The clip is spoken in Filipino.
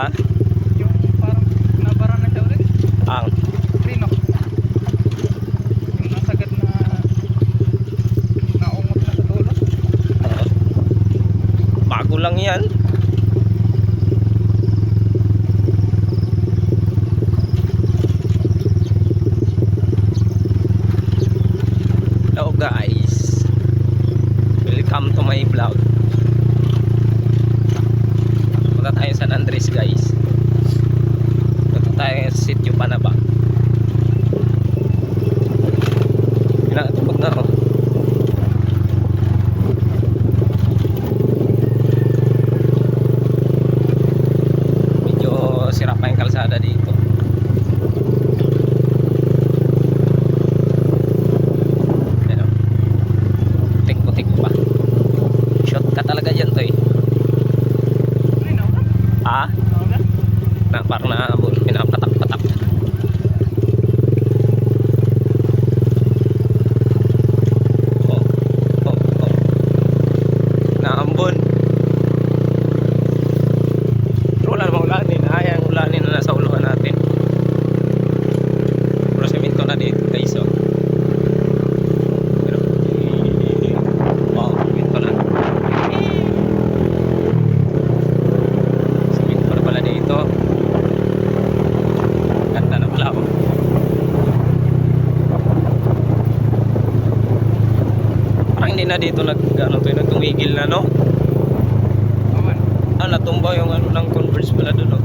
Saan? Yung parang nabara na siya ulit. Ang? Rino. Yung nasagad na naungot na sa dulo. Uh, bago lang yan. Hello guys. parna mungkin hindi dito nag ano to, nagtumigil na no. Ah, natumba yung ano ng converse pala doon no.